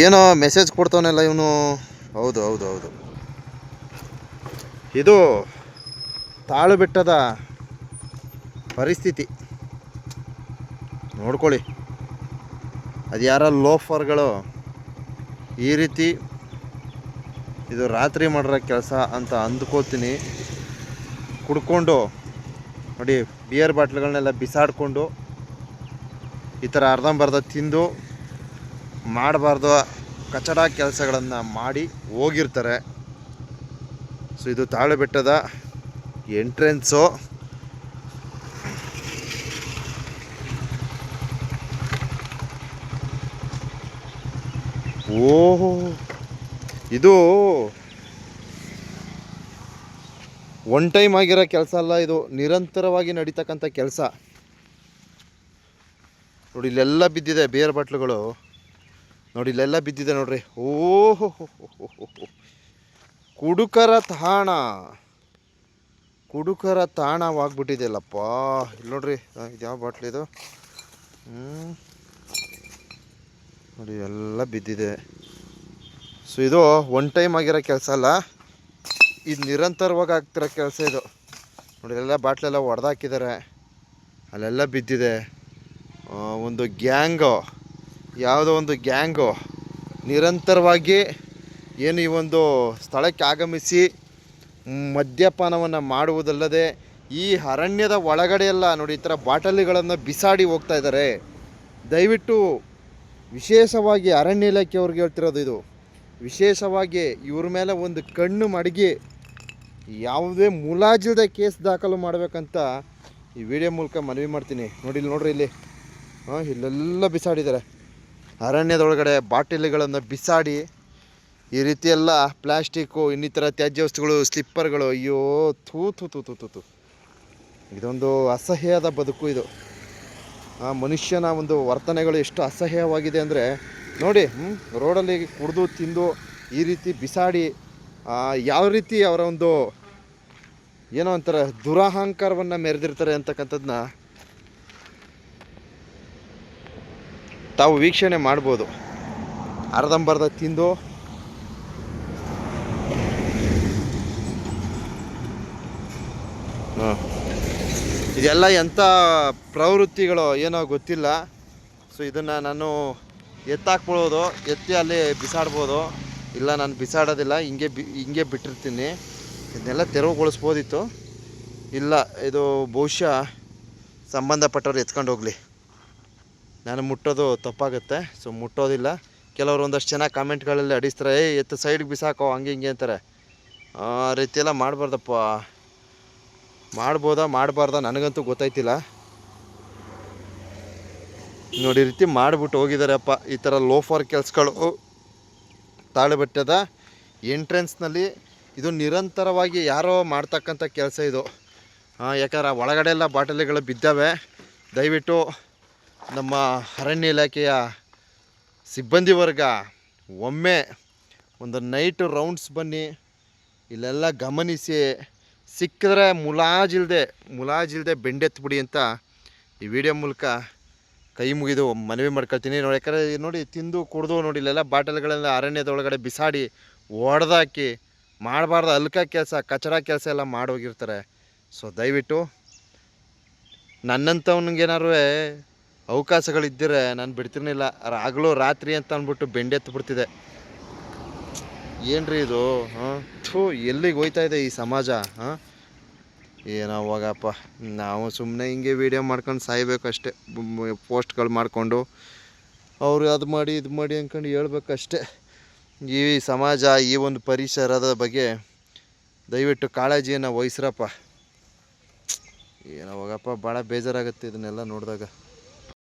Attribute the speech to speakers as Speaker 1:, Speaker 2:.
Speaker 1: ಏನೋ ಮೆಸೇಜ್ ಕೊಡ್ತಾವನಲ್ಲ ಇವನು. ಹೌದು ಹೌದು ಹೌದು. ಇದು ತಾಳು ಬೆಟ್ಟದ ಪರಿಸ್ಥಿತಿ. ನೋಡ್ಕೊಳ್ಳಿ. ಅದು ಯಾರ ಲೋಫರ್ಗಳು? ಈ ರೀತಿ ಇದು ರಾತ್ರಿ ಮಾಡಿರೋ ಕೆಲಸ ಅಂತ ಅಂದ್ಕೋತೀನಿ. ಕುಡ್ಕೊಂಡು, ನೋಡಿ ಬಿಯರ್ ಬಾಟ್ಲ್ಗಳನ್ನೆಲ್ಲ ಬಿಸಾಡಿಕೊಂಡು, ಈ ಥರ ಅರ್ಧಂಬರ್ಧ ತಿಂದು ಮಾಡಬಾರ್ದು. ಕಚಡ ಕೆಲಸಗಳನ್ನು ಮಾಡಿ ಹೋಗಿರ್ತಾರೆ. ಸೊ ಇದು ತಾಳು ಬೆಟ್ಟದ ಎಂಟ್ರೆನ್ಸು ಓಹೋ, ಇದು ಒನ್ ಟೈಮ್ ಆಗಿರೋ ಕೆಲಸ ಅಲ್ಲ, ಇದು ನಿರಂತರವಾಗಿ ನಡೀತಕ್ಕಂಥ ಕೆಲಸ. ನೋಡಿ, ಇಲ್ಲೆಲ್ಲ ಬಿದ್ದಿದೆ, ಬೇರ್ ಬಾಟ್ಲುಗಳು. ನೋಡಿ, ಇಲ್ಲೆಲ್ಲ ಬಿದ್ದಿದೆ ನೋಡ್ರಿ. ಓಹೋ ಕುಡುಕರ ತಾಣ. ಕುಡುಕರ ತಾಣವಾಗ್ಬಿಟ್ಟಿದೆಯಲ್ಲಪ್ಪ. ಇಲ್ಲಿ ನೋಡ್ರಿ ಇದು ಯಾವ ಬಾಟ್ಲ್ ಇದು? ಹ್ಞೂ ನೋಡಿ, ಎಲ್ಲ ಬಿದ್ದಿದೆ. ಸೊ ಇದು ಒನ್ ಟೈಮ್ ಆಗಿರೋ ಕೆಲಸ ಅಲ್ಲ. ಇದು ನಿರಂತರವಾಗಿ ಆಗ್ತಿರೋ ಕೆಲಸ ಇದು. ನೋಡಿ ಎಲ್ಲ ಬಾಟ್ಲೆಲ್ಲ ಹೊಡೆದಾಕಿದ್ದಾರೆ ಅಲ್ಲೆಲ್ಲ ಬಿದ್ದಿದೆ. ಒಂದು ಗ್ಯಾಂಗು. ಯಾವುದೋ ಒಂದು ಗ್ಯಾಂಗು ನಿರಂತರವಾಗಿ ಏನು ಈ ಒಂದು ಸ್ಥಳಕ್ಕೆ ಆಗಮಿಸಿ ಮದ್ಯಪಾನವನ್ನು ಮಾಡುವುದಲ್ಲದೆ ಈ ಅರಣ್ಯದ ಒಳಗಡೆಯೆಲ್ಲ ನೋಡಿ, ಈ ಥರ ಬಾಟಲಿಗಳನ್ನು ಬಿಸಾಡಿ ಹೋಗ್ತಾ ಇದ್ದಾರೆ. ದಯವಿಟ್ಟು ವಿಶೇಷವಾಗಿ ಅರಣ್ಯ ಇಲಾಖೆಯವ್ರಿಗೆ ಹೇಳ್ತಿರೋದು ಇದು. ವಿಶೇಷವಾಗಿ ಇವ್ರ ಮೇಲೆ ಒಂದು ಕಣ್ಣು ಮಡಗಿ ಯಾವುದೇ ಮುಲಾಜಿಲ್ಲದೆ ಕೇಸ್ ದಾಖಲು ಮಾಡಬೇಕಂತ ಈ ವಿಡಿಯೋ ಮೂಲಕ ಮನವಿ ಮಾಡ್ತೀನಿ. ನೋಡಿ, ಇಲ್ಲಿ ನೋಡ್ರಿ ಇಲ್ಲಿ. ಹಾಂ, ಇಲ್ಲೆಲ್ಲ ಬಿಸಾಡಿದ್ದಾರೆ. ಅರಣ್ಯದೊಳಗಡೆ ಬಾಟಲಿಗಳನ್ನು ಬಿಸಾಡಿ ಈ ರೀತಿ ಪ್ಲ್ಯಾಸ್ಟಿಕ್ಕು ಇನ್ನಿತರ ತ್ಯಾಜ್ಯ ವಸ್ತುಗಳು, ಸ್ಲಿಪ್ಪರ್ಗಳು, ಅಯ್ಯೋ, ಥೂ ಥೂ ಥೂ ಥೂ ಥೂ ಇದೊಂದು ಅಸಹ್ಯದ ಬದುಕು ಇದು. ಆ ಮನುಷ್ಯನ ಒಂದು ವರ್ತನೆಗಳು ಎಷ್ಟು ಅಸಹ್ಯವಾಗಿದೆ ಅಂದರೆ, ನೋಡಿ ಹ್ಞೂ ರೋಡಲ್ಲಿ ಕುಡಿದು, ತಿಂದು ಈ ರೀತಿ ಬಿಸಾಡಿ ಯಾವ ರೀತಿ ಅವರ ಒಂದು ಏನೋ ಒಂಥರ ದುರಹಂಕಾರವನ್ನು ಮೆರೆದಿರ್ತಾರೆ ಅಂತಕ್ಕಂಥದ್ದನ್ನ ತಾವು ವೀಕ್ಷಣೆ ಮಾಡ್ಬೋದು. ಅರ್ಧಂಬರ್ಧ ತಿಂದು. ಇದೆಲ್ಲ ಎಂಥ ಪ್ರವೃತ್ತಿಗಳು ಏನೋ ಗೊತ್ತಿಲ್ಲ. ಸೊ ಇದನ್ನು ನಾನು ಎತ್ತಾಕ್ಬಿಡೋದು ಎತ್ತಿ ಅಲ್ಲಿ ಬಿಸಾಡ್ಬೋದು. ಇಲ್ಲ, ನಾನು ಬಿಸಾಡೋದಿಲ್ಲ, ಹಿಂಗೆ ಬಿ, ಹಿಂಗೆ ಬಿಟ್ಟಿರ್ತೀನಿ. ಇದನ್ನೆಲ್ಲ ತೆರವುಗೊಳಿಸ್ಬೋದಿತ್ತು. ಇಲ್ಲ, ಇದು ಬಹುಶಃ ಸಂಬಂಧಪಟ್ಟವ್ರು ಎತ್ಕೊಂಡು ಹೋಗಲಿ ನಾನು ಮುಟ್ಟೋದು ತಪ್ಪಾಗುತ್ತೆ ಸೊ ಮುಟ್ಟೋದಿಲ್ಲ. ಕೆಲವರು ಒಂದಷ್ಟು ಜನ ಕಾಮೆಂಟ್ಗಳಲ್ಲಿ ಅಡಿಸ್ತಾರೆ, ಏಯ್, ಎತ್ತು ಸೈಡ್ಗೆ ಬಿಸಾಕೋ, ಹಂಗೆ ಹಿಂಗೆ ಅಂತಾರೆ. ಆ, ರೀತಿಯೆಲ್ಲ ಮಾಡಬಾರ್ದಪ್ಪ. ಮಾಡ್ಬೋದಾ, ಮಾಡಬಾರ್ದ ನನಗಂತೂ ಗೊತ್ತಾಯ್ತಿಲ್ಲ. ನೋಡಿ ರೀತಿ ಮಾಡಿಬಿಟ್ಟು ಹೋಗಿದ್ದಾರಪ್ಪ ಈ ಥರ ಲೋಫರ್ ಕೆಲಸಗಳು. ತಾಳೆಬೆಟ್ಟದ ಎಂಟ್ರೆನ್ಸ್ನಲ್ಲಿ ಇದು ನಿರಂತರವಾಗಿ ಯಾರೋ ಮಾಡ್ತಕ್ಕಂಥ ಕೆಲಸ ಇದು. ಯಾಕಂದ್ರೆ ಒಳಗಡೆ ಎಲ್ಲ ಬಾಟಲಿಗಳು ಬಿದ್ದಾವೆ. ದಯವಿಟ್ಟು ನಮ್ಮ ಅರಣ್ಯ ಇಲಾಖೆಯ ಸಿಬ್ಬಂದಿ ವರ್ಗ, ಒಮ್ಮೆ ಒಂದು ನೈಟ್ ರೌಂಡ್ಸ್ ಬನ್ನಿ. ಇಲ್ಲೆಲ್ಲ ಗಮನಿಸಿ. ಸಿಕ್ಕಿದ್ರೆ ಮುಲಾಜಿಲ್ದೆ ಮುಲಾಜಿಲ್ದೆ ಬೆಂಡೆತ್ಬಿಡಿ ಅಂತ ಈ ವಿಡಿಯೋ ಮೂಲಕ ಕೈ ಮುಗಿದು ಮನವಿ ಮಾಡ್ಕೊಳ್ತೀನಿ. ನೋಡಿ, ಯಾಕಂದರೆ ನೋಡಿ ತಿಂದು ಕುಡಿದು ನೋಡಿ, ಇಲ್ಲೆಲ್ಲ ಬಾಟಲ್ಗಳೆಲ್ಲ ಅರಣ್ಯದೊಳಗಡೆ ಬಿಸಾಡಿ ಒಡೆದಾಕಿ ಮಾಡಬಾರ್ದು. ಅಲ್ಕ ಕೆಲಸ, ಕಚಡ ಕೆಲಸ ಎಲ್ಲ ಮಾಡೋಗಿರ್ತಾರೆ ಸೊ ದಯವಿಟ್ಟು ನನ್ನಂಥವ್ನಿಗೇನಾರು ಅವಕಾಶಗಳಿದ್ದರೆ ನಾನು ಬಿಡ್ತಿರ್ನಿಲ್ಲ ಆಗಲೂ ರಾತ್ರಿ ಅಂತ ಅಂದ್ಬಿಟ್ಟು ಬೆಂಡೆತ್ತು ಬಿಡ್ತಿದೆ. ಏನ್ರಿ ಇದು? ಹಾಂ? ಥೂ, ಎಲ್ಲಿಗೆ ಹೋಯ್ತಾ ಇದೆ ಈ ಸಮಾಜ? ಹಾಂ? ಏನೋ ಹೋಗಪ್ಪ. ನಾವು ಸುಮ್ಮನೆ ಹಿಂಗೆ ವೀಡಿಯೋ ಮಾಡ್ಕೊಂಡು ಸಾಯ್ಬೇಕು ಅಷ್ಟೇ. ಪೋಸ್ಟ್ಗಳು ಮಾಡಿಕೊಂಡು. ಅವರು ಅದು ಮಾಡಿ, ಇದು ಮಾಡಿ ಅಂದ್ಕೊಂಡು ಹೇಳ್ಬೇಕಷ್ಟೆ. ಈ ಸಮಾಜ, ಈ ಒಂದು ಪರಿಸರದ ಬಗ್ಗೆ ದಯವಿಟ್ಟು ಕಾಳಜಿಯನ್ನು ವಹಿಸ್ರಪ್ಪ. ಏನೋ ಹೋಗಪ್ಪ ಭಾಳ ಬೇಜಾರಾಗುತ್ತೆ ಇದನ್ನೆಲ್ಲ ನೋಡಿದಾಗ.